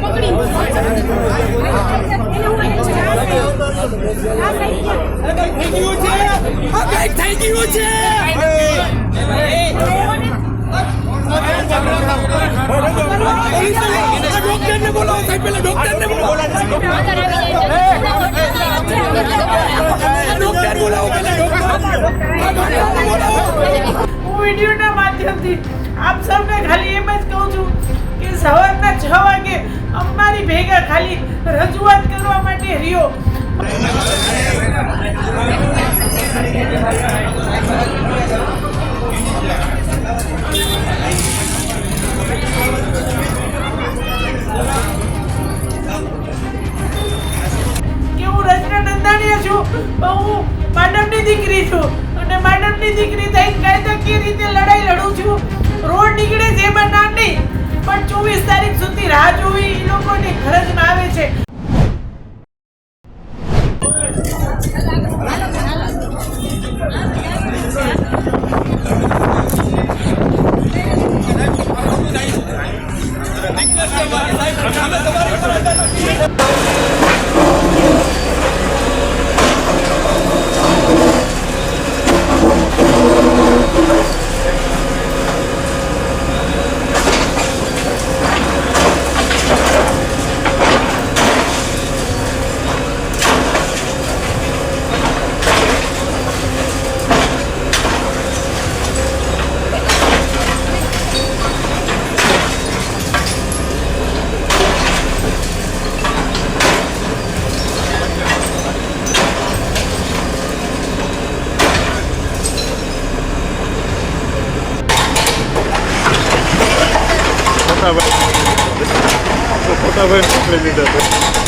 પકડી અંદર આવી હું વિડીયોના માધ્યમથી આપ સૌને ખાલી એમ જ કહું છું કે સવારના છ વાગે અમારી ભેગા ખાલી રજૂઆત કરવા માટે રહ્યો. કે ફોટાભાઈ મોકલી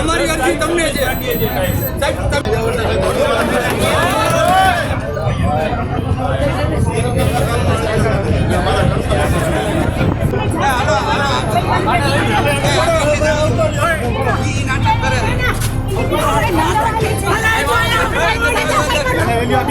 અમારી અરજી તમને છે. નાટક તમે તમે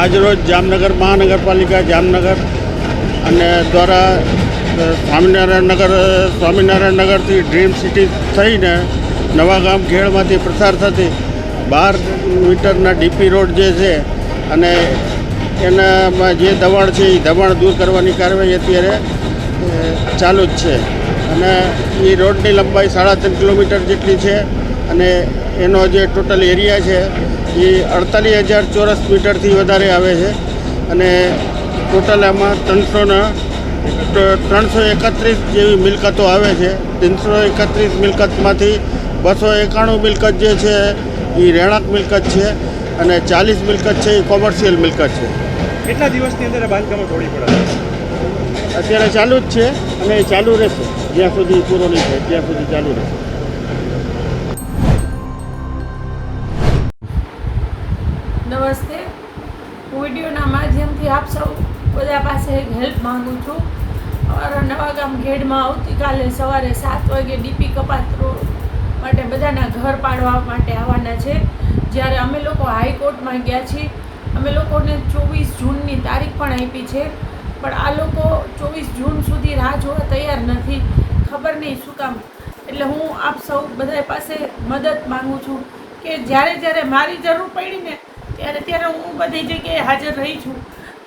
આજરોજ જામનગર મહાનગરપાલિકા જામનગર અને દ્વારા સ્વામિનારાયણ નગર સ્વામિનારાયણ નગરથી ડ્રીમ સિટી થઈને નવાગામ ખેડમાંથી પ્રસાર થતી બાર મીટરના ડીપી રોડ જે છે અને એનામાં જે દબાણ છે એ દબાણ દૂર કરવાની કાર્યવાહી અત્યારે ચાલુ જ છે. અને એ રોડની લંબાઈ સાડા ત્રણ કિલોમીટર જેટલી છે. અને એનો જે ટોટલ એરિયા છે એ અડતાલીસ હજાર ચોરસ મીટરથી વધારે આવે છે. અને ટોટલ આમાં ત્રણસોના ત્રણસો એકત્રીસ જેવી મિલકતો આવે છે. ત્રણસો એકત્રીસ મિલકતમાંથી બસો એકાણું મિલકત જે છે એ રહેણાંક મિલકત છે અને ચાલીસ મિલકત છે એ કોમર્શિયલ મિલકત છે. કેટલા દિવસની અંદર બાંધકામો તોડી પડે અત્યારે ચાલુ જ છે અને એ ચાલુ રહેશે. જ્યાં સુધી પૂરો નહીં થાય ત્યાં સુધી ચાલુ રહેશે. નમસ્તે હું વિડીયોના માધ્યમથી આપ સૌ બધા પાસે એક હેલ્પ માંગુ છું. અમારા નવાગામ ઘેડમાં આવતીકાલે સવારે સાત વાગે ડીપી કપાત માટે બધાના ઘર પાડવા માટે આવવાના છે. જ્યારે અમે લોકો હાઈકોર્ટમાં ગયા છીએ. અમે લોકોને ચોવીસ જૂનની તારીખ પણ આપી છે. પણ આ લોકો ચોવીસ જૂન સુધી રાહ જોવા તૈયાર નથી. ખબર નહીં શું કામ. એટલે હું આપ સૌ બધા પાસે મદદ માગું છું કે જ્યારે જ્યારે મારી જરૂર પડી ને ત્યારે ત્યારે હું બધી જગ્યાએ હાજર રહી છું.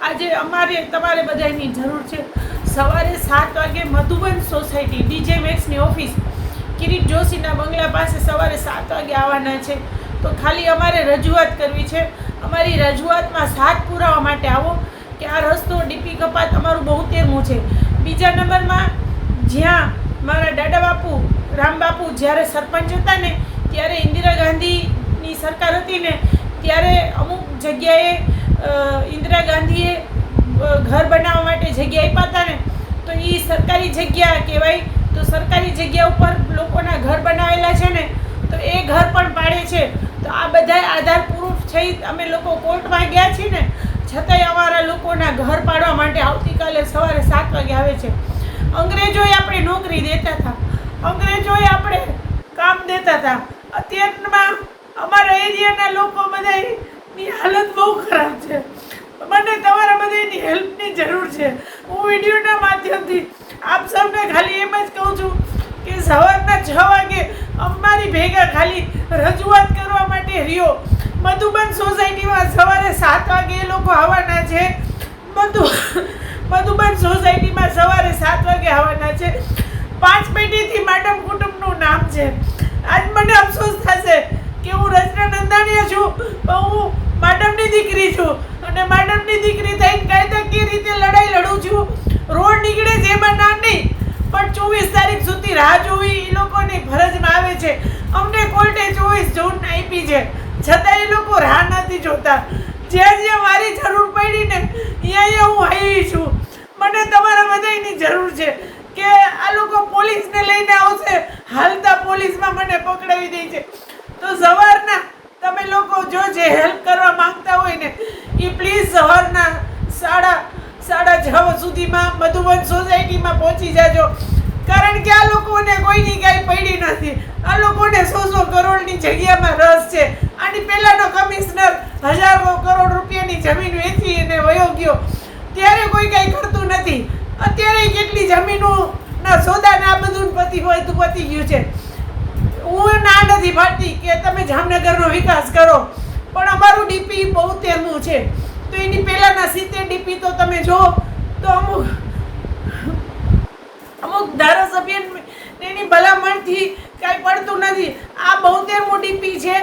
આજે અમારે, તમારે બધાની જરૂર છે. સવારે સાત વાગે મધુબન સોસાયટી, ડીજે મેક્સની ઓફિસ. કિરીટ જોશીના બંગલા પાસે સવારે સાત વાગે આવવાના છે. તો ખાલી અમારે રજૂઆત કરવી છે. અમારી રજૂઆતમાં સાથ પુરાવા માટે આવો કે આ રસ્તો ડીપી કપાત અમારું બહુ તેરમું છે. બીજા નંબરમાં, જ્યાં મારા દાદા બાપુ, રામ બાપુ જ્યારે સરપંચ હતા ને, ત્યારે ઇન્દિરા ગાંધીની સરકાર હતી ને ત્યારે અમુક જગ્યાએ ઇન્દિરા ગાંધીએ ઘર બનાવવા માટે જગ્યા આપ્યા હતા ને, તો એ સરકારી જગ્યા કહેવાય. તો સરકારી જગ્યા ઉપર લોકોના ઘર બનાવેલા છે ને, તો એ ઘર પણ પાડે છે. તો આ બધા આધાર પ્રૂફ છે અમે લોકો કોર્ટમાં ગયા છીએ ને, છતાંય અમારા લોકોના ઘર પાડવા માટે આવતીકાલે સવારે સાત વાગે આવે છે. અંગ્રેજોએ આપણે નોકરી દેતા હતા. અંગ્રેજોએ આપણે કામ દેતા હતા. અત્યારમાં અમારા એરિયાના લોકો બધાની હાલત બહુ ખરાબ છે. મને તમારા બધાની હેલ્પની જરૂર છે. હું વિડીયોના માધ્યમથી આપ સૌને ખાલી એમ જ કહું છું કે સવારના છ વાગે અમારી ભેગા ખાલી રજૂઆત કરવા માટે રહ્યો. મધુબન સોસાયટીમાં સવારે સાત વાગે એ લોકો આવવાના છે. મધુ મધુબન સોસાયટીમાં સવારે સાત વાગે આવવાના છે. પાંચ પેઢીથી માડમ કુટુંબનું નામ છે. આજ મને અફસોસ થશે કે હું રચના નંદાણીયા છું હું મેડમની દીકરી છું. અને મેડમની દીકરી થઈને કાયદાકીય રીતે લડાઈ લડું છું. રોડ નીકળે છે એમાં ના નહીં, પણ ચોવીસ તારીખ સુધી રાહ જોવી એ લોકોની ફરજમાં આવે છે. અમને કોર્ટે ચોવીસ જૂન આપી છે. છતાં એ લોકો રાહ નથી જોતા. જ્યાં જ્યાં મારી જરૂર પડી ને અહીંયા અહીંયા હું આવી છું. મને તમારા બધાની જરૂર છે કે આ લોકો પોલીસને લઈને આવશે. હાલતા પોલીસમાં મને પકડાવી દે છે. તો સવારના તમે લોકો જો જે હેલ્પ કરવા માંગતા હોય ને એ પ્લીઝ સવારના સાડા સાડા છ સુધીમાં મધુબન સોસાયટીમાં પહોંચી જાજો. કારણ કે આ લોકોને કોઈની કાંઈ પડી નથી. આ લોકોને સો સો કરોડની જગ્યામાં રસ છે. આની પહેલાંનો કમિશનર હજારો કરોડ રૂપિયાની જમીન વેચી અને વયો ગયો. ત્યારે કોઈ કાંઈ કરતું નથી. અત્યારે કેટલી જમીનોના સોદા ના બધું પતી હોય તો પતી ગયું છે. હું ના નથી પાડતી કે તમે જામનગરનો વિકાસ કરો, પણ અમારું ડીપી બહુ તેરમું છે. તો એની પહેલાંના સિત્તેર ડીપી તો તમે જો, તો અમુક અમુક ધારાસભ્ય એની ભલામણથી કાંઈ પડતું નથી. આ બહુતેરમું ડીપી છે,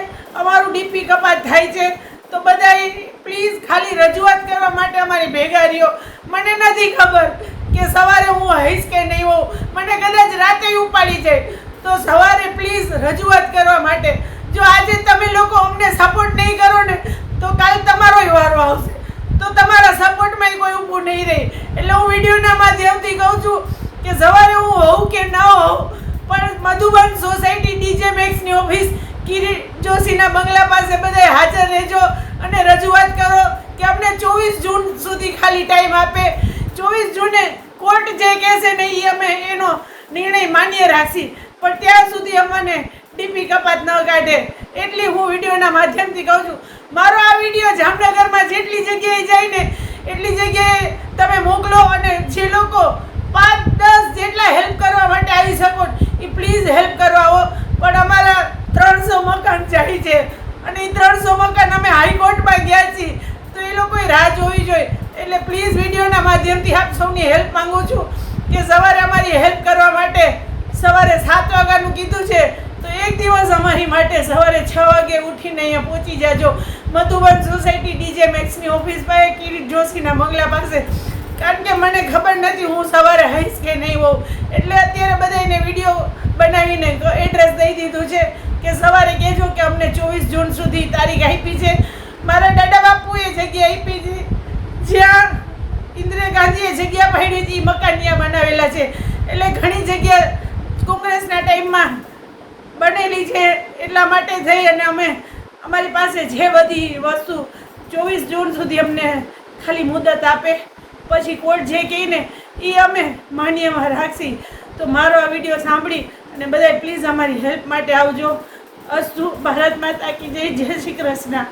અમારું ડીપી કપાત થાય છે. તો બધાએ પ્લીઝ ખાલી રજૂઆત કરવા માટે અમારી ભેગા રહ્યો. મને નથી ખબર કે સવારે હું હઈશ કે નહીં હોઉં. મને કદાચ રાતે ઉપાડી જાય. તો સવારે પ્લીઝ રજૂઆત કરવા માટે. જો આજે તમે લોકો અમને સપોર્ટ નહીં કરો ને, તો કાલ તમારોય વારો આવશે. તો તમારા સપોર્ટમાં કોઈ ઊભું નહીં રહે. એટલે હું વિડીયોના માધ્યમથી કહું છું કે સવારે હું હોઉં કે ન હોઉં, પણ મધુબન સોસાયટી, ડીજે મેક્સની ઓફિસ, કિરીટ જોશીના બંગલા પાસે બધા હાજર રહેજો અને રજૂઆત કરો કે અમને ચોવીસ જૂન સુધી ખાલી ટાઈમ આપે. ચોવીસ જૂને કોર્ટ જે કહેશે ને એ અમે એનો નિર્ણય માન્ય રાખશી. પણ ત્યાં સુધી અમને ડીપી કપાત ન કાઢે. એટલી હું વિડીયોના માધ્યમથી કહું છું. મારો આ વીડિયો જામનગરમાં જેટલી જગ્યાએ જાય ને એટલી જગ્યાએ તમે મોકલો અને જે લોકો પાંચ, દસ જેટલા હેલ્પ કરવા માટે આવી શકો એ પ્લીઝ હેલ્પ કરવા આવો. પણ અમારા ત્રણસો મકાન જાય છે. અને એ ત્રણસો મકાન અમે હાઈકોર્ટમાં ગયા છીએ. તો એ લોકોએ રાહ જોવી જોઈએ. એટલે પ્લીઝ વિડીયોના માધ્યમથી આપ સૌની હેલ્પ માંગુ છું કે સવારે અમારી હેલ્પ કરવા માટે સવારે સાત વાગ્યાનું કીધું છે, તો એક દિવસ અમારી માટે સવારે છ વાગે ઉઠીને અહીંયા પહોંચી જાજો. મધુબન સોસાયટી ડીજે મેક્સની ઓફિસ પાસે, કિરીટ જોશીના બંગલા પાસે. કારણ કે મને ખબર નથી હું સવારે હઈશ કે નહીં હોઉં એટલે અત્યારે બધાને વીડિયો બનાવીને એડ્રેસ દઈ દીધું છે કે સવારે કહેજો કે અમને ચોવીસ જૂન સુધી તારીખ આપી છે. મારા દાદા બાપુએ જગ્યા આપી છે. જ્યાં ઇન્દિરા ગાંધીએ જગ્યા પાડી હતી મકાન ત્યાં બનાવેલા છે. એટલે ઘણી જગ્યા કોંગ્રેસના ટાઈમમાં બનેલી છે એટલા માટે થઈ અને અમે અમારી પાસે જે બધી વસ્તુ ચોવીસ જૂન સુધી અમને ખાલી મુદત આપે, પછી કોર્ટ જે કહીને એ અમે માન્યમાં રાખશી. તો મારો આ વીડિયો સાંભળી અને બધાય પ્લીઝ અમારી હેલ્પ માટે આવજો. અસ્તુ, ભારત માતા કી જય જય શ્રી કૃષ્ણ.